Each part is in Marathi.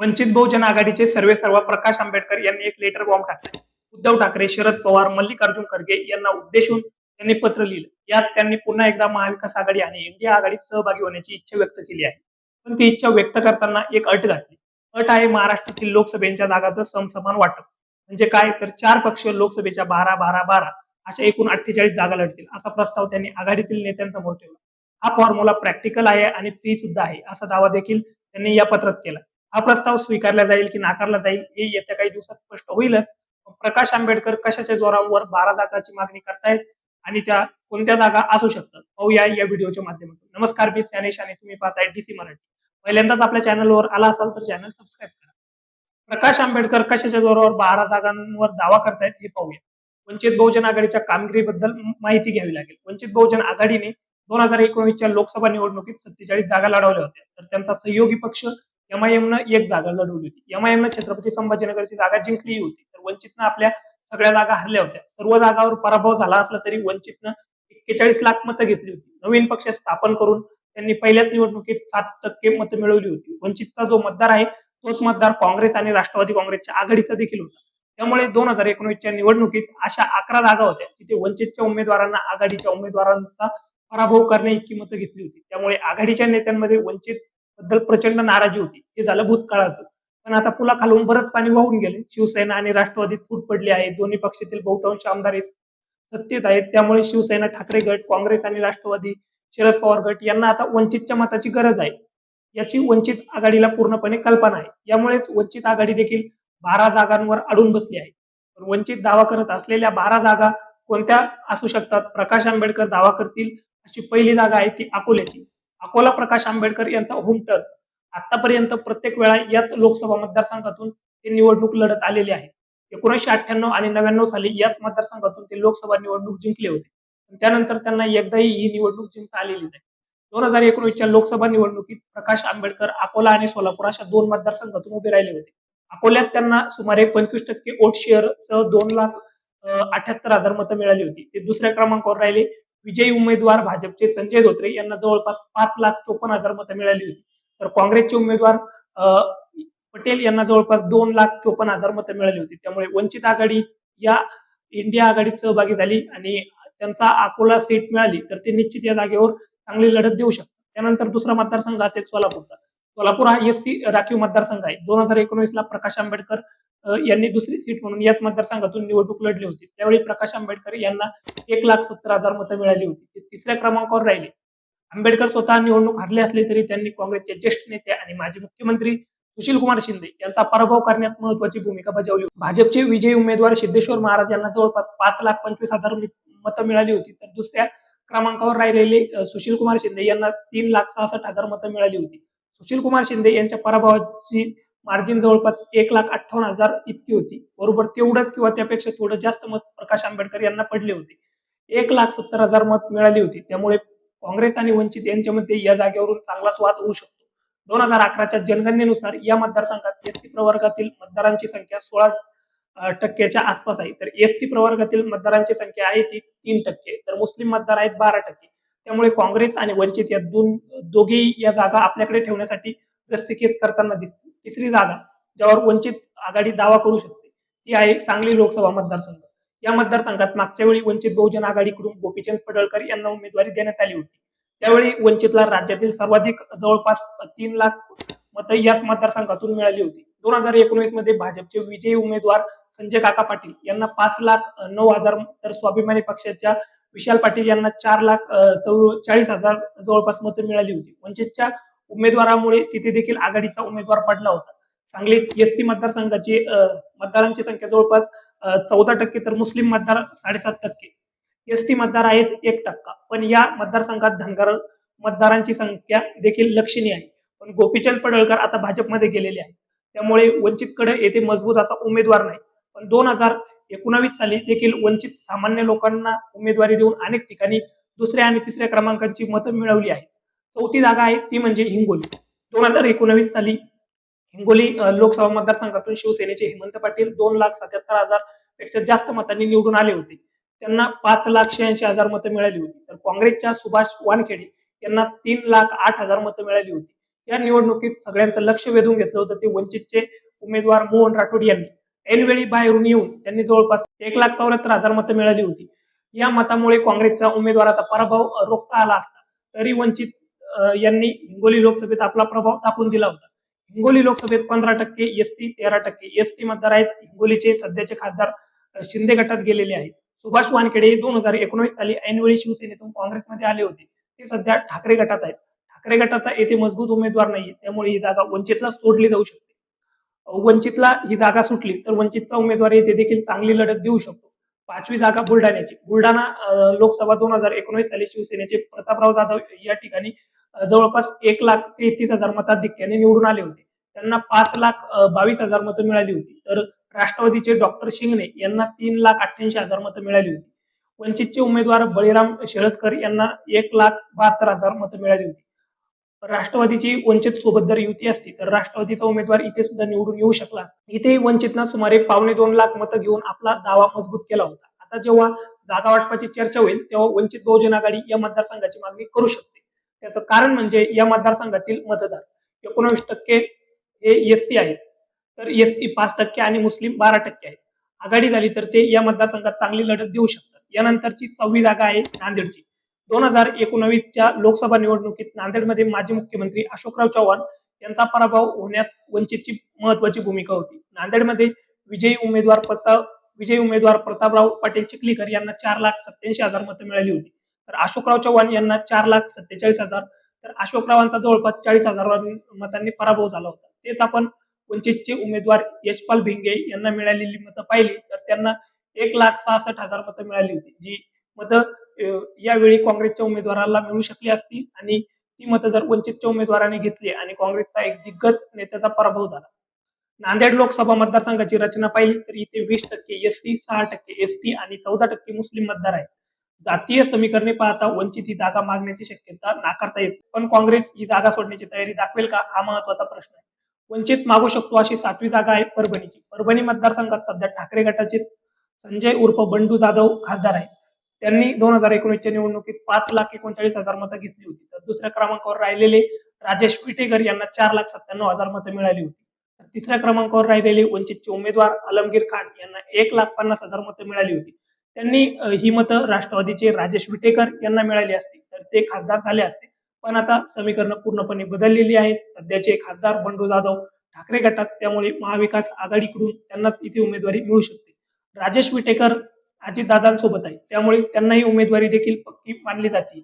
वंचित बहुजन आघाडीचे सर्वे सर्व प्रकाश आंबेडकर यांनी एक लेटर बॉम्ब टाकले. उद्धव ठाकरे शरद पवार मल्लिकार्जुन खरगे यांना उद्देशून त्यांनी पत्र लिहिलं. यात त्यांनी पुन्हा एकदा महाविकास आघाडी आणि इंडिया आघाडीत सहभागी होण्याची इच्छा व्यक्त केली आहे. पण ती इच्छा व्यक्त करताना एक अट घातली. अट आहे महाराष्ट्रातील लोकसभेच्या जागाचं समसमान वाटप. म्हणजे काय? तर चार पक्ष लोकसभेच्या बारा बारा बारा अशा एकूण अठ्ठेचाळीस जागा लढतील असा प्रस्ताव त्यांनी आघाडीतील नेत्यांसमोर ठेवला. हा फॉर्म्युला प्रॅक्टिकल आहे आणि फ्री सुद्धा आहे असा दावा देखील त्यांनी या पत्रात केला. हा प्रस्ताव स्वीकारला जाईल की नाकारला जाईल हे येत्या काही दिवसात स्पष्ट होईलच. प्रकाश आंबेडकर कशाच्या जोरावर बारा जागाची मागणी करतायत आणि त्या कोणत्या जागा असू शकतात? पाहूया या व्हिडिओच्या माध्यमातून. नमस्कार मी ज्ञानेश आणि तुम्ही पाहताय डीसी मराठी. पहिल्यांदाच आपल्या चॅनलवर आला असाल तर चॅनल सबस्क्राईब करा. प्रकाश आंबेडकर कशाच्या जोरावर बारा जागांवर दावा करतायत हे पाहूया. वंचित बहुजन आघाडीच्या कामगिरीबद्दल माहिती घ्यावी लागेल. वंचित बहुजन आघाडीने दोन हजार एकोणीसच्या लोकसभा निवडणुकीत सत्तेचाळीस जागा लढवल्या होत्या. तर त्यांचा सहयोगी पक्ष एमआयएमनं एक जागा लढवली होती. एमआयएमनं छत्रपती संभाजीनगरची जागा जिंकली होती. तर वंचितनं आपल्या सगळ्या जागा हरल्या होत्या. सर्व जागावर पराभव झाला असला तरी वंचितनं एक्केचाळीस लाख मतं घेतली होती. नवीन पक्ष स्थापन करून त्यांनी पहिल्याच निवडणुकीत सात टक्के मतं मिळवली होती. वंचितचा जो मतदार आहे तोच मतदार काँग्रेस आणि राष्ट्रवादी काँग्रेसच्या आघाडीचा देखील होता. त्यामुळे दोन हजार एकोणीसच्या निवडणुकीत अशा अकरा जागा होत्या तिथे वंचितच्या उमेदवारांना आघाडीच्या उमेदवारांचा पराभव करणे इतकी मतं घेतली होती. त्यामुळे आघाडीच्या नेत्यांमध्ये वंचित बद्दल प्रचंड नाराजी होती. हे झालं भूतकाळाचं. पण आता पुला खालून बरंच पाणी वाहून गेले. शिवसेना आणि राष्ट्रवादीत फूट पडली आहे. दोन्ही पक्षातील बहुतांश आमदार सत्तेत आहेत. त्यामुळे शिवसेना ठाकरे गट काँग्रेस आणि राष्ट्रवादी शरद पवार गट यांना आता वंचितच्या मताची गरज आहे. याची वंचित आघाडीला पूर्णपणे कल्पना आहे. यामुळेच वंचित आघाडी देखील बारा जागांवर अडून बसली आहे. पण वंचित दावा करत असलेल्या बारा जागा कोणत्या असू शकतात? प्रकाश आंबेडकर दावा करतील अशी पहिली जागा आहे ती अकोल्याची. अकोला प्रकाश आंबेडकर यांचा होमटर आतापर्यंत प्रत्येक वेळा याच लोकसभा मतदारसंघातून ते निवडणूक लढत आलेली आहे. एकोणीसशे अठ्ठ्याण्णव आणि नव्याण्णव साली याच मतदारसंघातून ते लोकसभा निवडणूक जिंकले होते. त्यानंतर त्यांना एकदाही ही निवडणूक जिंकता आलेली नाही. दोन हजार एकोणीसच्या लोकसभा निवडणुकीत प्रकाश आंबेडकर अकोला आणि सोलापूर अशा दोन मतदारसंघातून उभे राहिले होते. अकोल्यात त्यांना सुमारे पंचवीस टक्के वोट शेअर सह दोन लाख अठ्याहत्तर हजार मतं मिळाली होती. ते दुसऱ्या क्रमांकावर राहिले. विजयी उमेदवार भाजपचे संजय धोत्रे यांना जवळपास पाच लाख चोपन्न हजार मतं मिळाली होती. तर काँग्रेसचे उमेदवार पटेल यांना जवळपास दोन लाख चोपन्न हजार मतं मिळाली होती. त्यामुळे वंचित आघाडी या इंडिया आघाडीत सहभागी झाली आणि त्यांचा अकोला सीट मिळाली तर ते निश्चित या जागेवर चांगली लढत देऊ शकतात. त्यानंतर दुसरा मतदारसंघ असेल सोलापूरचा. सोलापूर हा एस सी राखीव मतदारसंघ आहे. दोन हजार एकोणीसला प्रकाश आंबेडकर यांनी दुसरी सीट म्हणून याच मतदारसंघातून निवडणूक लढली होती. त्यावेळी प्रकाश आंबेडकर यांना एक लाख सत्तर हजार मतं मिळाली होती. ते तिसऱ्या क्रमांकावर राहिले. आंबेडकर स्वतः निवडणूक हरले असले तरी त्यांनी काँग्रेसचे ज्येष्ठ नेते आणि माजी मुख्यमंत्री सुशील कुमार शिंदे यांचा पराभव करण्यात महत्वाची भूमिका बजावली भाजपचे विजयी उमेदवार सिद्धेश्वर महाराज यांना जवळपास पाच लाख पंचवीस हजार मतं मिळाली होती. तर दुसऱ्या क्रमांकावर राहिलेले सुशील कुमार शिंदे यांना तीन लाख सहासष्ट हजार मतं मिळाली होती. सुशील कुमार शिंदे यांच्या पराभवाची मार्जिन जवळपास एक लाख अठ्ठावन्न हजार इतकी होती. बरोबर तेवढंच किंवा त्यापेक्षा थोडं जास्त मत प्रकाश आंबेडकर यांना पडले होते. एक लाख सत्तर हजार मत मिळाली होती. त्यामुळे काँग्रेस आणि वंचित यांच्यामध्ये या जागेवरून चांगलाच वाद होऊ शकतो. दोन हजार अकराच्या जनगणनेनुसार या मतदारसंघात एसटी प्रवर्गातील मतदारांची संख्या सोळा टक्क्याच्या आसपास आहे. तर एसटी प्रवर्गातील मतदारांची संख्या आहे ती तीन टक्के. तर मुस्लिम मतदार आहेत बारा टक्के. त्यामुळे काँग्रेस आणि वंचित या दोन दोघेही या जागा आपल्याकडे ठेवण्यासाठी रस्सीखेच करताना दिसते तिसरी जागा ज्यावर वंचित आघाडी दावा करू शकते ती आहे सांगली लोकसभा मतदारसंघ. या मतदारसंघात मागच्या वेळी वंचित बहुजन आघाडीकडून गोपीचंद पडळकर यांना उमेदवारी देण्यात आली होती. त्यावेळी वंचितला राज्यातील सर्वाधिक जवळपास तीन लाख मतं याच मतदारसंघातून मिळाली होती. दोन हजार एकोणीसमध्ये भाजपचे विजयी उमेदवार संजय काका पाटील यांना पाच लाख नऊ हजार तर स्वाभिमानी पक्षाच्या विशाल पाटील यांना चार लाख चौ- चाळीस हजार जवळपास मतं मिळाली होती. वंचितच्या उमेदवारामुळे तिथे देखील आघाडीचा उमेदवार पडला होता. सांगलीत एसटी मतदारसंघाची मतदारांची संख्या जवळपास चौदा टक्के तर मुस्लिम मतदार साडेसात टक्के. एसटी मतदार आहेत एक टक्का. पण या मतदारसंघात धनगर मतदारांची संख्या देखील लक्षणीय आहे. पण गोपीचंद पडळकर आता भाजपमध्ये गेलेले आहेत. त्यामुळे वंचितकडे येथे मजबूत असा उमेदवार नाही. पण दोन हजार एकोणावीस साली देखील वंचित सामान्य लोकांना उमेदवारी देऊन अनेक ठिकाणी दुसऱ्या आणि तिसऱ्या क्रमांकाची मतं मिळवली आहेत. चौथी जागा आहे ती म्हणजे हिंगोली. दोन हजार एकोणावीस साली हिंगोली लोकसभा मतदारसंघातून शिवसेनेचे हेमंत पाटील दोन लाख सत्याहत्तर हजारपेक्षा जास्त मतांनी निवडून आले होते. त्यांना पाच लाख शहाऐंशी हजार मतं मिळाली होती. तर काँग्रेसच्या सुभाष वानखेडे यांना तीन लाख आठ हजार मतं मिळाली होती. या निवडणुकीत सगळ्यांचं लक्ष वेधून घेतलं होतं ते वंचितचे उमेदवार मोहन राठोड यांनी. ऐनवेळी बाहेरून येऊन त्यांनी जवळपास एक लाख चौऱ्याहत्तर हजार मतं मिळाली होती. या मतामुळे काँग्रेसच्या उमेदवाराचा पराभव रोखता आला असता. तरी वंचित यांनी हिंगोली लोकसभेत आपला प्रभाव टाकून दिला होता. हिंगोली लोकसभेत पंधरा टक्के एसटी तेरा टक्के एसटी मतदार आहेत. हिंगोलीचे सध्याचे खासदार शिंदे गटात गेलेले आहेत. सुभाष वानखेडे दोन हजार एकोणीस साली ऐनवेळी शिवसेनेतून काँग्रेसमध्ये आले होते. ते सध्या ठाकरे गटात आहेत. ठाकरे गटाचा येथे मजबूत उमेदवार नाही त्यामुळे ही जागा वंचितला सोडली जाऊ शकते. वंचितला ही जागा सुटली तर वंचितचा उमेदवार येथे देखील चांगली लढत देऊ शकतो. पाचवी जागा बुलढाण्याची. बुलढाणा लोकसभा दोन हजार एकोणीस साली शिवसेनेचे प्रतापराव जाधव या ठिकाणी जवळपास एक लाख तेहतीस हजार मताधिक्याने निवडून आले होते. त्यांना पाच लाख बावीस हजार मतं मिळाली होती. तर राष्ट्रवादीचे डॉक्टर शिंगणे यांना तीन लाख अठ्ठ्याऐंशी हजार मतं मिळाली होती. वंचितचे उमेदवार बळीराम शेळसकर यांना एक लाख बहात्तर हजार मतं मिळाली होती. राष्ट्रवादीची वंचित सोबत जर युती असती तर राष्ट्रवादीचा उमेदवार इथे सुद्धा निवडून येऊ शकला असता. वंचितनं सुमारे पावणे दोन लाख मतं घेऊन आपला दावा मजबूत केला होता. आता जेव्हा जागा वाटपाची चर्चा होईल तेव्हा वंचित बहुजन आघाडी या मतदारसंघाची मागणी करू शकते. त्याचं कारण म्हणजे या मतदारसंघातील मतदार. एकोणावीस टक्के हे एस सी आहेत. तर एस टी पाच टक्के आणि मुस्लिम बारा टक्के आहेत. आघाडी झाली तर ते या मतदारसंघात चांगली लढत देऊ शकतात. यानंतरची सहावी जागा आहे नांदेडची. दोन हजार एकोणावीसच्या लोकसभा निवडणुकीत नांदेडमध्ये माजी मुख्यमंत्री अशोकराव चव्हाण यांचा पराभव होण्यात वंचितची महत्वाची भूमिका होती. नांदेडमध्ये विजयी उमेदवार प्रताप विजयी उमेदवार प्रतापराव पाटील चिखलीकर यांना चार लाख सत्याऐंशी हजार मतं मिळाली होती. तर अशोकराव चव्हाण यांना चार लाख सत्तेचाळीस हजार तर अशोकरावांचा जवळपास चाळीस हजार मतांनी पराभव झाला होता. तेच आपण वंचितचे उमेदवार यशपाल भिंगे यांना मिळालेली मतं पाहिली तर त्यांना एक लाख सहासष्ट हजार मतं मिळाली होती जी मतं यावेळी काँग्रेसच्या उमेदवाराला मिळू शकली असती आणि ती मतं जर वंचितच्या उमेदवाराने घेतली आणि काँग्रेसचा एक दिग्गज नेत्याचा पराभव झाला. नांदेड लोकसभा मतदारसंघाची रचना पाहिली तर इथे वीस टक्के एसटी सहा टक्के एसटी आणि चौदा टक्के मुस्लिम मतदार आहेत. जातीय समीकरणे पाहता वंचित ही जागा मागण्याची शक्यता नाकारता येत. पण काँग्रेस ही जागा सोडण्याची तयारी दाखवेल का? हा महत्त्वाचा प्रश्न आहे. वंचित मागू शकतो अशी सातवी जागा आहे परभणीची. परभणी मतदारसंघात सध्या ठाकरे गटाचे संजय उर्फ बंडू जाधव खासदार आहे त्यांनी दोन हजार एकोणीसच्या निवडणुकीत पाच लाख एकोणचाळीस हजार मतं घेतली होती. तर दुसऱ्या क्रमांकावर राहिलेले राजेश पिटेकर यांना चार लाख सत्त्याण्णव हजार मतं मिळाली होती. तर तिसऱ्या क्रमांकावर राहिलेले वंचितचे उमेदवार आलमगीर खान यांना एक लाख पन्नास हजार मतं मिळाली होती. त्यांनी ही मतं राष्ट्रवादीचे राजेश विटेकर यांना मिळाली असती. तर ते खासदार झाले असते. पण आता समीकरणं पूर्णपणे बदललेली आहेत. सध्याचे खासदार बंडू जाधव ठाकरे गटात. त्यामुळे महाविकास आघाडीकडून त्यांनाच इथे उमेदवारी मिळू शकते. राजेश विटेकर अजितदादांसोबत आहे त्यामुळे त्यांनाही उमेदवारी देखील पक्की मानली जाते.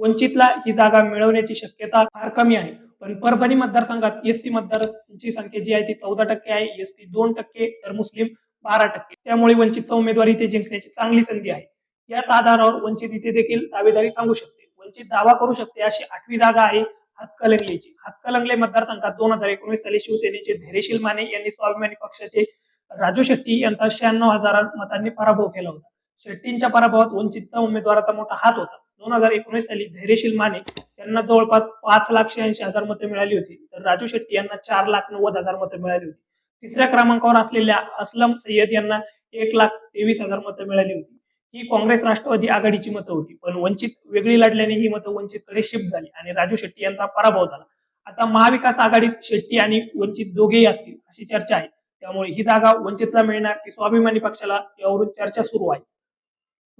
वंचितला ही जागा मिळवण्याची शक्यता फार कमी आहे. पण परभणी मतदारसंघात एसटी मतदारांची संख्या जी आहे ती चौदा टक्के आहे. एसटी दोन टक्के. तर मुस्लिम बारा टक्के. त्यामुळे वंचितचा उमेदवारी इथे जिंकण्याची चांगली संधी आहे. याच आधारावर वंचित इथे देखील दावेदारी सांगू शकते. वंचित दावा करू शकते अशी आठवी जागा आहे हातकलंगलेची. हातकलंगले मतदारसंघात दोन हजार एकोणीस साली शिवसेनेचे धैर्यशील माने यांनी स्वाभिमानी पक्षाचे राजू शेट्टी यांचा शहाण्णव हजार मतांनी पराभव केला होता. शेट्टींच्या पराभवात वंचितचा उमेदवाराचा मोठा हात होता. दोन हजार एकोणीस साली धैर्यशील माने यांना जवळपास पाच लाख शहाऐंशी हजार मतं मिळाली होती. तर राजू शेट्टी यांना चार लाख नव्वद हजार मतं मिळाली होती. तिसऱ्या क्रमांकावर असलेल्या असलम सय्यद यांना एक लाख तेवीस हजार मतं मिळाली होती. ही काँग्रेस राष्ट्रवादी आघाडीची मतं होती पण वंचित वेगळी लढल्याने ही मतं वंचितकडे शिफ्ट झाली आणि राजू शेट्टी यांचा पराभव झाला. आता महाविकास आघाडीत शेट्टी आणि वंचित दोघेही असतील अशी चर्चा आहे. त्यामुळे ही जागा वंचितला मिळणार की स्वाभिमानी पक्षाला यावरून चर्चा सुरू आहे.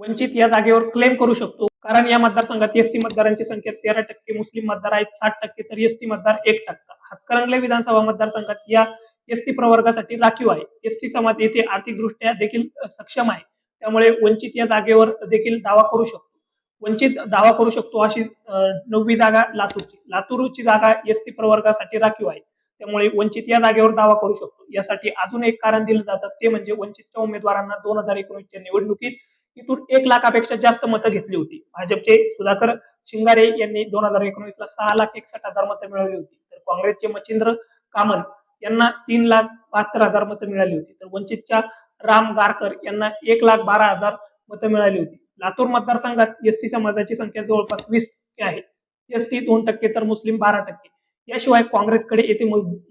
वंचित या जागेवर क्लेम करू शकतो कारण या मतदारसंघात एसटी मतदारांची संख्या तेरा टक्के मुस्लिम मतदार आहेत साठ टक्के तर एसटी मतदार एक टक्का. हातकरंगले विधानसभा मतदारसंघात या एसटी प्रवर्गासाठी राखीव आहे. एसटी समाज येथे आर्थिकदृष्ट्या देखील सक्षम आहे. त्यामुळे वंचित या जागेवर देखील दावा करू शकतो. वंचित दावा करू शकतो अशी नववी जागा लातूरची. लातूरची जागा एसटी प्रवर्गासाठी राखीव आहे. त्यामुळे वंचित या जागेवर दावा करू शकतो. यासाठी अजून एक कारण दिलं जातं. ते म्हणजे वंचितच्या उमेदवारांना दोन हजार एकोणीसच्या निवडणुकीत इथून एक लाखापेक्षा जास्त मतं घेतली होती. भाजपचे सुधाकर शिंगारे यांनी दोन हजार एकोणीसला सहा लाख एकसठ हजार मतं मिळवली होती. तर काँग्रेसचे मच्छिंद्र कामन यांना तीन लाख बहात्तर हजार मतं मिळाली होती. तर वंचितच्या राम गारकर यांना एक लाख बारा हजार मतं मिळाली होती. लातूर मतदारसंघात एसटी समाजाची संख्या जवळपास वीस टक्के आहे. एसटी दोन टक्के तर मुस्लिम बारा टक्के. याशिवाय काँग्रेसकडे येथे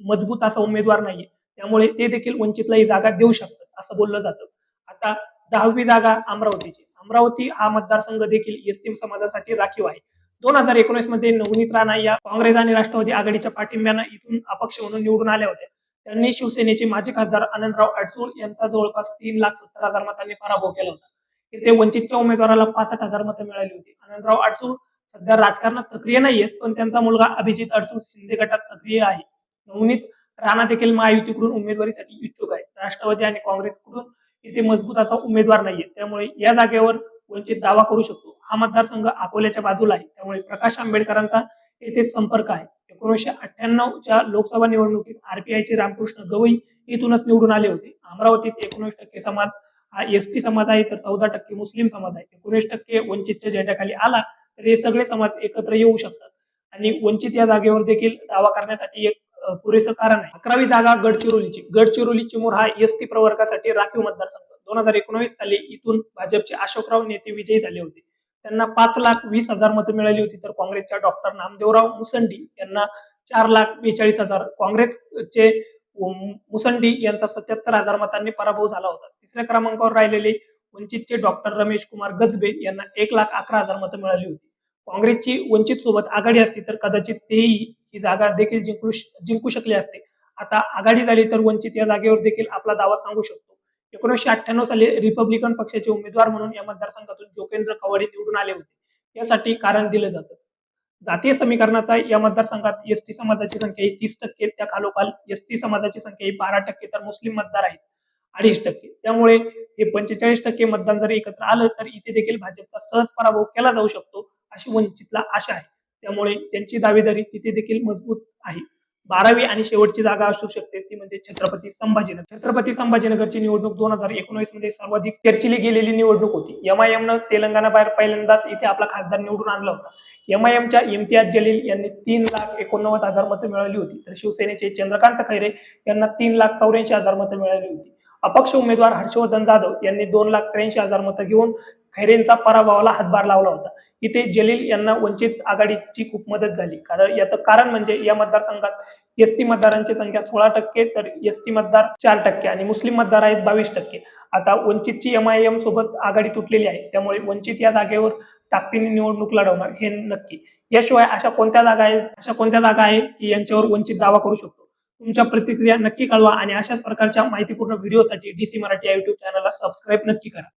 मजबूत असा उमेदवार नाहीये. त्यामुळे ते देखील वंचितला ही जागा देऊ शकतात असं बोललं जातं. आता दहावी जागा अमरावतीची. अमरावती हा मतदारसंघ देखील एसटी समाजासाठी राखीव आहे. दोन हजार एकोणीसमध्ये नवनीत राणा या काँग्रेस आणि राष्ट्रवादी आघाडीच्या पाठिंब्यानं इथून अपक्ष म्हणून निवडून आल्या होत्या त्यांनी शिवसेनेचे माजी खासदार आनंदराव अडसूळ यांचा जवळपास तीन लाख सत्तर हजार मतांनी पराभव केला होता. इथे वंचितच्या उमेदवाराला पासष्ट हजार मतं मिळाली होती. आनंदराव अडसूळ सध्या राजकारणात सक्रिय नाहीयेत पण त्यांचा मुलगा अभिजित अडसूळ शिंदे गटात सक्रिय आहे. नवनीत राणा देखील महायुतीकडून उमेदवारीसाठी इच्छुक आहे राष्ट्रवादी आणि काँग्रेसकडून इथे मजबूत असा उमेदवार नाहीये त्यामुळे या जागेवर वंचित दावा करू शकतो. हा मतदारसंघ अकोल्याच्या बाजूला आहे. त्यामुळे प्रकाश आंबेडकरांचा येथे संपर्क आहे. एकोणीसशे अठ्ठ्याण्णवच्या लोकसभा निवडणुकीत आरपीआयचे रामकृष्ण गवई इथूनच निवडून आले होते. अमरावतीत एकोणीस टक्के समाज हा एसटी समाज आहे तर चौदा टक्के मुस्लिम समाज आहे. एकोणीस टक्के वंचितच्या झेंड्याखाली आला तर हे सगळे समाज एकत्र येऊ शकतात. आणि वंचित या जागेवर देखील दावा करण्यासाठी एक पुरेसं कारण आहे. अकरावी जागा गडचिरोलीची. गडचिरोली चिमूर हा एसटी प्रवर्गासाठी राखीव मतदारसंघ. दोन हजार एकोणवीस साली इथून भाजपचे अशोकराव नेते विजयी झाले होते. त्यांना पाच लाख वीस हजार मतं मिळाली होती तर काँग्रेसच्या डॉक्टर नामदेवराव मुसंडी यांना चार लाख बेचाळीस हजार. काँग्रेसचे मुसंडी यांचा सत्याहत्तर हजार मतांनी पराभव झाला होता. तिसऱ्या क्रमांकावर राहिलेले वंचितचे डॉक्टर रमेश कुमार गजबे यांना एक लाख अकरा हजार मतं मिळाली होती. काँग्रेसची वंचित सोबत आघाडी असती तर कदाचित तेही ही जागा देखील जिंकू जिंकू शकली असते. आता आघाडी झाली तर वंचित या जागेवर देखील आपला दावा सांगू शकतो. एकोणीसशे अठ्ठ्याण्णव साली रिपब्लिकन पक्षाचे उमेदवार म्हणून या मतदारसंघातून जोगेंद्र कवाडे निवडून आले होते. यासाठी कारण दिलं जातं. जातीय समीकरणाचा या मतदारसंघात एसटी समाजाची संख्या ही तीस टक्के त्या खालोखाल एसटी समाजाची संख्या ही बारा टक्के तर मुस्लिम मतदार आहेत अडीच टक्के. त्यामुळे हे पंचेचाळीस टक्के मतदान जर एकत्र आलं तर इथे देखील भाजपचा सहज पराभव केला जाऊ शकतो अशी वंचितला आशा आहे. त्यामुळे त्यांची दावेदारी तिथे देखील मजबूत आहे. बारावी आणि शेवटची जागा असू शकते ती म्हणजे छत्रपती संभाजीनगर. छत्रपती संभाजीनगरची निवडणूक दोन हजार एकोणीसमध्ये सर्वाधिक चर्चिली गेलेली निवडणूक होती. एमआयएमनं तेलंगणा बाहेर पहिल्यांदाच इथे आपला खासदार निवडून आणला होता. एमआयएमच्या इम्तियाज जलील यांनी तीन लाख एकोणनव्वद हजार मतं मिळाली होती. तर शिवसेनेचे चंद्रकांत खैरे यांना तीन लाख चौऱ्याऐंशी हजार मतं मिळाली होती. अपक्ष उमेदवार हर्षवर्धन जाधव यांनी दोन लाख त्र्याऐंशी हजार मतं घेऊन खैरेंचा पराभवाला हातभार लावला होता. इथे जलील यांना वंचित आघाडीची खूप मदत झाली. कारण याचं कारण म्हणजे या मतदारसंघात एसटी मतदारांची संख्या सोळा टक्के तर एसटी मतदार चार टक्के आणि मुस्लिम मतदार आहेत बावीस टक्के. आता वंचितची एमआयएम सोबत आघाडी तुटलेली आहे. त्यामुळे वंचित या जागेवर ताकदीने निवडणूक लढवणार हे नक्की. याशिवाय अशा कोणत्या जागा आहेत अशा कोणत्या जागा आहे की यांच्यावर वंचित दावा करू शकतो? तुमच्या प्रतिक्रिया नक्की कळवा आणि अशाच प्रकारच्या माहितीपूर्ण व्हिडिओसाठी डीसी मराठी या युट्यूब चॅनलला सबस्क्राईब नक्की करा.